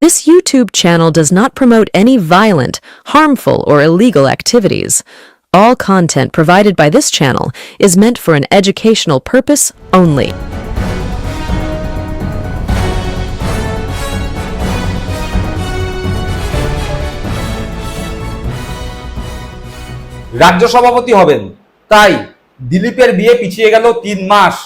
This YouTube channel does not promote any violent, harmful, or illegal activities. All content provided by this channel is meant for an educational purpose only. রাজ্য সভাপতি হবেন তাই দিলীপের বিয়ে পিছিয়ে গেল তিন মাস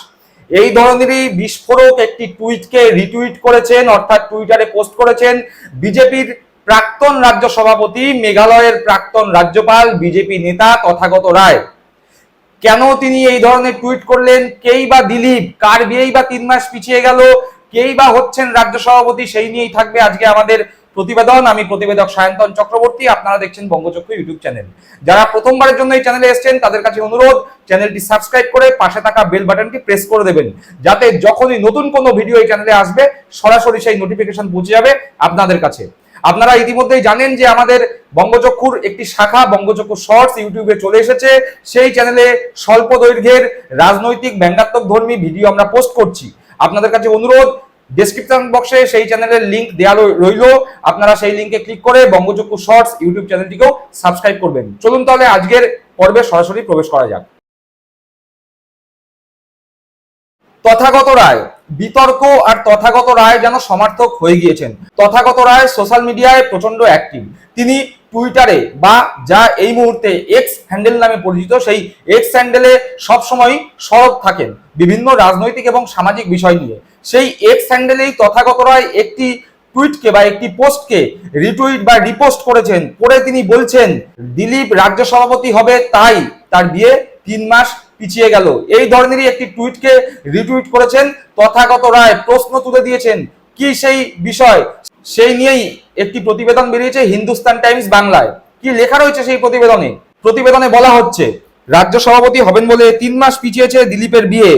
এই ধরনেরই বিস্ফোরক একটি টুইটকে রিটুইট করেছেন, অর্থাৎ টুইটারে পোস্ট করেছেন বিজেপির প্রাক্তন রাজ্য সভাপতি, মেঘালয়ের প্রাক্তন রাজ্যপাল, বিজেপি নেতা তথাগত রায়। কেন তিনি এই ধরনের টুইট করলেন? কেই বা দিলীপ? কার বিয়েই বা তিন মাস পিছিয়ে গেল? কেই বা হচ্ছেন রাজ্য সভাপতি? সেই নিয়েই থাকবে আজকে আমাদের প্রতিবেদন, আমি প্রতিবেদক সায়ন্তন চক্রবর্তী, আপনারা দেখছেন বঙ্গচক্র ইউটিউব চ্যানেল। যারা প্রথমবারের জন্য এই চ্যানেলে এসেছেন, তাদের কাছে অনুরোধ, চ্যানেলটি সাবস্ক্রাইব করে পাশে থাকা বেল বাটনটি প্রেস করে দেবেন, যাতে যখনই নতুন কোনো ভিডিও এই চ্যানেলে আসবে, সরাসরি সেই নোটিফিকেশন পৌঁছে যাবে আপনাদের কাছে। আপনারা ইতিমধ্যেই জানেন যে আমাদের বঙ্গচক্ষুর একটি শাখা, বঙ্গচক্ষু শর্টস ইউটিউবে চলে এসেছে। সেই চ্যানেলে স্বল্প দৈর্ঘ্যের রাজনৈতিক ব্যঙ্গাত্মক ধর্মী ভিডিও আমরা পোস্ট করছি। আপনাদের কাছে অনুরোধ ডেসক্রিপশন বক্সে সেই চ্যানেলের লিংক দেওয়া রইল। আপনারা সেই লিংকে ক্লিক করে বঙ্গচক্ষু শর্টস ইউটিউব চ্যানেলটিকেও সাবস্ক্রাইব করবেন। চলুন তাহলে আজকের পর্বে সরাসরি প্রবেশ করা যাক। তথাগত রায়, বিতর্ক আর তথাগত রায় যেন সমর্থক হয়ে গিয়েছেন। তথাগত রায় সোশ্যাল মিডিয়ায় প্রচণ্ড অ্যাক্টিভ তিনি টুইটারে বা যা এই মুহূর্তে এক্স হ্যান্ডেল নামে পরিচিত, সেই এক্স হ্যান্ডেলে সবসময় সরব থাকেন বিভিন্ন রাজনৈতিক এবং সামাজিক বিষয় নিয়ে। সেই এক্স হ্যান্ডেলেই তথাগত রায় একটি টুইটকে বা একটি পোস্টকে রিটুইট বা রিপোস্ট করেছেন, করে তিনি বলছেন, দিলীপ রাজ্য সভাপতি হবে, তাই তার বিয়ে তিন মাস পিছিয়ে গেল। এই ধরনেরই একটি টুইটকে রিটুইট করেছেন তথাগত রায় প্রশ্ন তুলে দিয়েছেন, কি সেই বিষয়? সেই নিয়েই একটি প্রতিবেদন বেরিয়েছে হিন্দুস্তান টাইমস বাংলায়। কি লেখা রয়েছে সেই প্রতিবেদনে? প্রতিবেদনে বলা হচ্ছে, রাজ্য সভাপতি হবেন বলে তিন মাস পিছিয়েছে দিলীপের বিয়ে,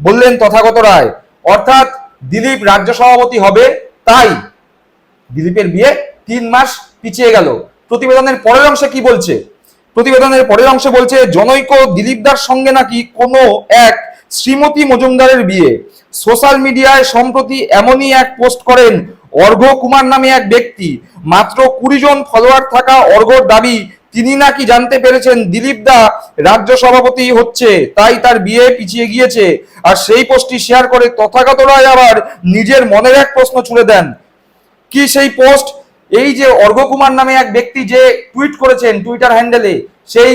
বললেন তথাগত রায়। অর্থাৎ দিলীপ রাজ্য সভাপতি হবে, তাই দিলীপের বিয়ে তিন মাস পিছিয়ে গেল। প্রতিবেদনের পরের অংশে কি বলছে? প্রতিবেদনের পরের অংশে বলছে, জনৈক দিলীপদার সঙ্গে নাকি কোনো এক শ্রীমতী মজুমদারের বিয়ে। সোশ্যাল মিডিয়ায় সম্প্রতি এমনই এক পোস্ট করেন অর্ঘ কুমার নামে এক ব্যক্তি। মাত্র কুড়ি জন ফলোয়ার থাকা অর্ঘর দাবি তিনি নাকি জানতে পেরেছেন দিলীপ দা রাজ্য সভাপতি হচ্ছে, তাই তার বিয়ে পিছিয়ে গিয়েছে। আর সেই পোস্টটি শেয়ার করে তথাগত রায় আবার নিজের মনের এক প্রশ্ন ছুড়ে দেন। কি সেই পোস্ট? এই যে অর্ঘ কুমার নামে এক ব্যক্তি যে টুইট করেছেন টুইটার হ্যান্ডেলে, সেই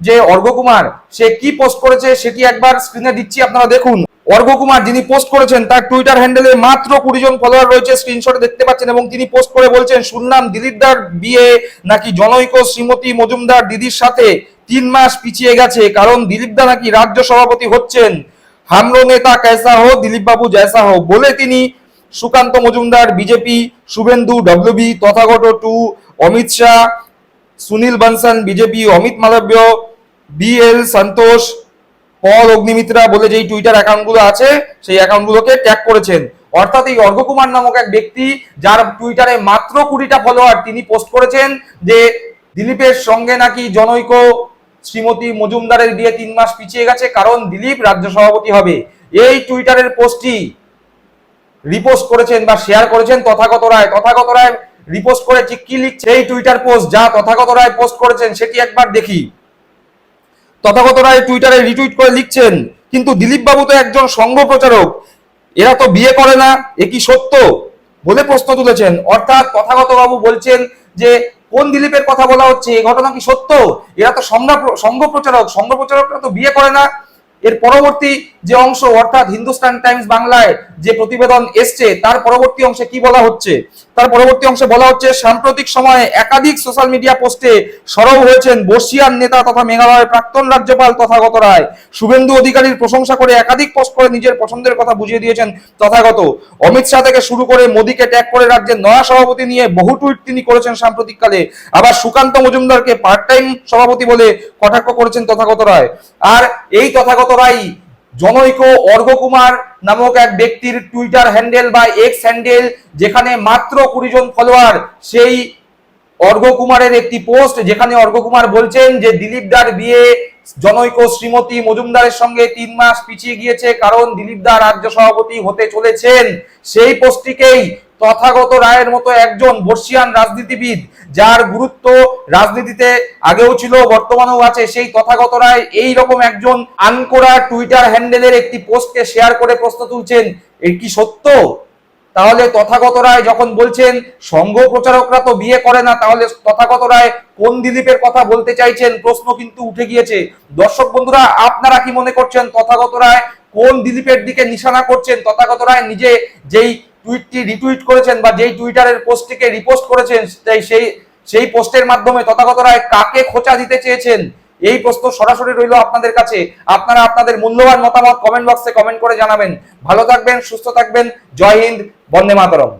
যে অর্ঘ কুমার, সে কি পোস্ট করেছে সেটি একবার স্ক্রিনে দিচ্ছি, আপনারা দেখুন। অর্ঘ কুমার যিনি পোস্ট করেছেন, তার টুইটার হ্যান্ডেলে মাত্র কুড়ি জন ফলোয়ার রয়েছে স্ক্রিনশটে দেখতে পাচ্ছেন এবং তিনি পোস্ট করে বলছেন শুনলাম দিলীপদার বিয়ে নাকি জনৈক শ্রীমতী মজুমদার দিদির সাথে তিন মাস পিছিয়ে গেছে, কারণ দিলীপদা নাকি রাজ্য সভাপতি হচ্ছেন। হামরো নেতা ক্যাসা হো দিলীপবাবু জ্যাসা হো বলে তিনি Sukanta Majumdar, BJP, Suvendu WB Tathagata two, Amit Shah, Sunil Bansal, BJP, Amit Malviya BL Santhosh পল অগ্নিমিত্রা বলে যেই টুইটার অ্যাকাউন্টগুলো আছে, সেই অ্যাকাউন্টগুলোকে ট্যাগ করেছেন। অর্থাৎ এই অর্ঘ কুমার নামক এক ব্যক্তি, যার টুইটারে মাত্র কুড়িটা ফলোয়ার তিনি পোস্ট করেছেন যে দিলীপের সঙ্গে নাকি জনৈক শ্রীমতী মজুমদারের বিয়ে তিন মাস পিছিয়ে গেছে, কারণ দিলীপ রাজ্য সভাপতি হবে। এই টুইটারের পোস্টটি রিপোস্ট করেছেন বা শেয়ার করেছেন তথাগত রায়। তথাগত রায় রিপোস্ট করে ঠিক কি লিখছে? এই টুইটার পোস্ট যা তথাগত রায় পোস্ট করেছেন, সেটি একবার দেখি। তথাগত রায় টুইটারে রিটুইট করে লিখছেন, কিন্তু দিলীপবাবু তো একজন সংঘ প্রচারক এরা তো বিয়ে করে না, এ কি সত্য? বলে প্রশ্ন তুলেছেন। অর্থাৎ তথাগত বাবু বলছেন যে, কোন দিলীপের কথা বলা হচ্ছে? এই ঘটনা কি সত্য? এরা তো সংঘ সংঘ প্রচারক সংঘ প্রচারকরা তো বিয়ে করে না। এর পরবর্তী যে অংশ অর্থাৎ হিন্দুস্তান টাইমস বাংলায় যে প্রতিবেদন এসছে, তার পরবর্তী অংশে কি বলা হচ্ছে? তার পরবর্তী অংশে বলা হচ্ছে, সাম্প্রতিক সময়ে একাধিক সোশ্যাল মিডিয়া পোস্টে সরব হয়েছেন বর্ষিয়ান নেতা তথা মেঘালয়ের প্রাক্তন রাজ্যপাল তথাগত রায়। শুভেন্দু অধিকারীর প্রশংসা করে একাধিক পোস্ট করে নিজের পছন্দের কথা বুঝিয়ে দিয়েছেন তথাগত। অমিত শাহ থেকে শুরু করে মোদীকে ট্যাগ করে রাজ্যের নয়া সভাপতি নিয়ে বহু টুইট তিনি করেছেন সাম্প্রতিককালে। আবার সুকান্ত মজুমদারকে পার্ট টাইম সভাপতি বলে কটাক্ষ করেছেন তথাগত রায়। আর এই তথাগত রায় জনৈক অর্ঘ কুমার নামক এক ব্যক্তির টুইটার হ্যান্ডেল বা এক্স হ্যান্ডেল যেখানে মাত্র কুড়ি জন ফলোয়ার সেই অর্ঘ কুমারের একটি পোস্ট যেখানে অর্ঘ কুমার বলছেন যে দিলীপ দার বিয়ে জনৈক শ্রীমতী মজুমদারের সঙ্গে তিন মাস পিছিয়ে গিয়েছে কারণ দিলীপ দা রাজ্য সভাপতি হতে চলেছেন। সেই পোস্টটিকেই তথাগত রায়ের মতো একজন বর্ষিয়ান রাজনীতিবিদ যার গুরুত্ব রাজনীতিতে আগেও ছিল, বর্তমানেও আছে, সেই তথাগত রায় এই রকম একজন আনকোরা টুইটার হ্যান্ডেলের একটি পোস্টকে শেয়ার করে প্রশ্ন তুলছেন। এর কি সত্য? তাহলে তথাগত রায় যখন বলছেন, সংঘ প্রচারকরা তো বিয়ে করে না, তাহলে তথাগত রায় কোন দিলীপের কথা বলতে চাইছেন? প্রশ্ন কিন্তু উঠে গিয়েছে। দর্শক বন্ধুরা, আপনারা কি মনে করছেন, তথাগত রায় কোন দিলীপের দিকে নিশানা করছেন? তথাগত রায় নিজে যেই টুইটটি রিটুইট করেছেন বা যেই টুইটারের পোস্টটিকে রিপোস্ট করেছেন সেই সেই পোস্টের মাধ্যমে তথাগত রায় কাকে খোঁচা দিতে চেয়েছেন? এই প্রশ্ন সরাসরি রইল আপনাদের কাছে। আপনারা আপনাদের মূল্যবান মতামত কমেন্ট বক্সে কমেন্ট করে জানাবেন। ভালো থাকবেন, সুস্থ থাকবেন। জয় হিন্দ, বন্দে মাতরম।